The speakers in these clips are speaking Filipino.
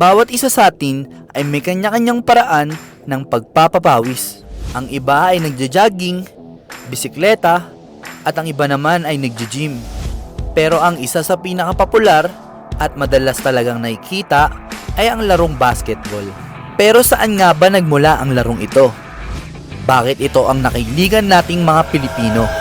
Bawat isa sa atin ay may kanya-kanyang paraan ng pagpapapawis. Ang iba ay nagja-jogging, bisikleta, at ang iba naman ay nagja-gym. Pero ang isa sa pinakapopular at madalas talagang nakikita ay ang larong basketball. Pero saan nga ba nagmula ang larong ito? Bakit ito ang nakiligan nating mga Pilipino?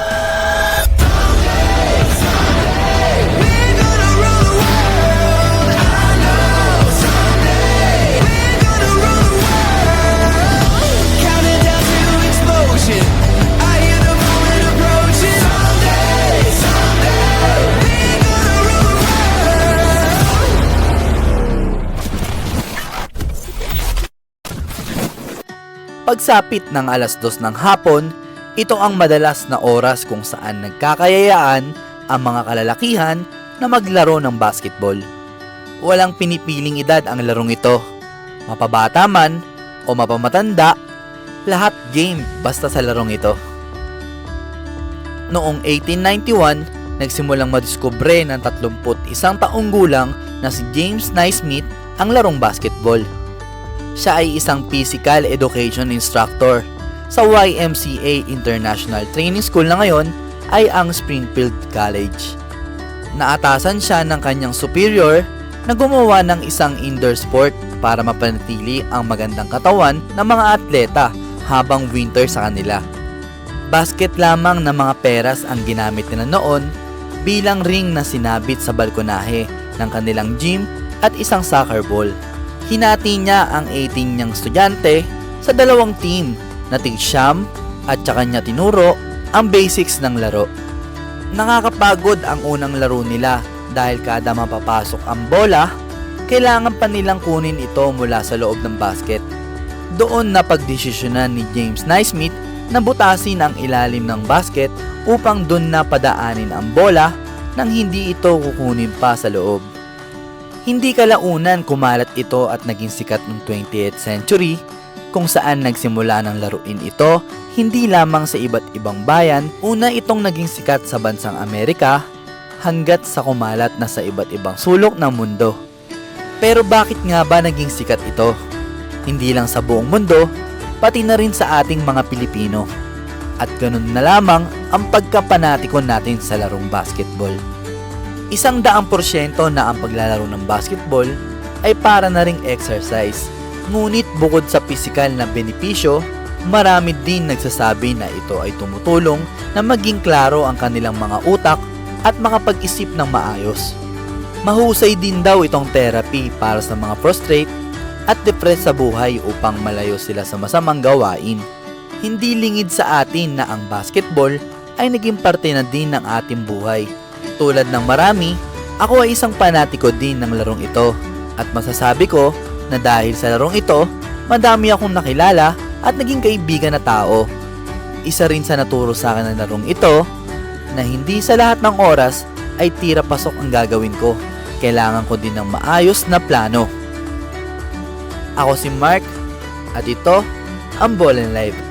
Pagsapit ng alas dos ng hapon, ito ang madalas na oras kung saan nagkakayayaan ang mga kalalakihan na maglaro ng basketball. Walang pinipiling edad ang larong ito. Mapabata man o mapamatanda, lahat game basta sa larong ito. Noong 1891, nagsimulang madiskubre ng 31 taong gulang na si James Naismith ang larong basketball. Siya ay isang physical education instructor sa YMCA International Training School na ngayon ay ang Springfield College. Naatasan siya ng kanyang superior na gumawa ng isang indoor sport para mapanatili ang magandang katawan ng mga atleta habang winter sa kanila. Basket lamang na mga peras ang ginamit nila noon bilang ring na sinabit sa balkonahe ng kanilang gym at isang soccer ball. Hinati niya ang 18 niyang estudyante sa dalawang team na tig-siyam at saka niya tinuro ang basics ng laro. Nakakapagod ang unang laro nila dahil kada mapapasok ang bola, kailangan pa nilang kunin ito mula sa loob ng basket. Doon na pagdesisyonan ni James Naismith na butasin ang ilalim ng basket upang doon na padaanin ang bola nang hindi ito kukunin pa sa loob. Hindi kalaunan kumalat ito at naging sikat noong 20th century kung saan nagsimula ng laruin ito hindi lamang sa iba't ibang bayan, una itong naging sikat sa bansang Amerika hanggat sa kumalat na sa iba't ibang sulok ng mundo. Pero bakit nga ba naging sikat ito? Hindi lang sa buong mundo, pati na rin sa ating mga Pilipino. At ganun na lamang ang pagkapanatiko natin sa larong basketball. Isang daang porsyento na ang paglalaro ng basketball ay para na ring exercise. Ngunit bukod sa pisikal na benepisyo, marami din nagsasabi na ito ay tumutulong na maging klaro ang kanilang mga utak at makapag-isip ng maayos. Mahusay din daw itong therapy para sa mga frustrate at depressed sa buhay upang malayo sila sa masamang gawain. Hindi lingid sa atin na ang basketball ay naging parte na din ng ating buhay. Tulad ng marami, ako ay isang panatiko din ng larong ito at masasabi ko na dahil sa larong ito, madami akong nakilala at naging kaibigan na tao. Isa rin sa naturo sa akin ng larong ito na hindi sa lahat ng oras ay tira pasok ang gagawin ko. Kailangan ko din ng maayos na plano. Ako si Mark at ito ang Ball and Life.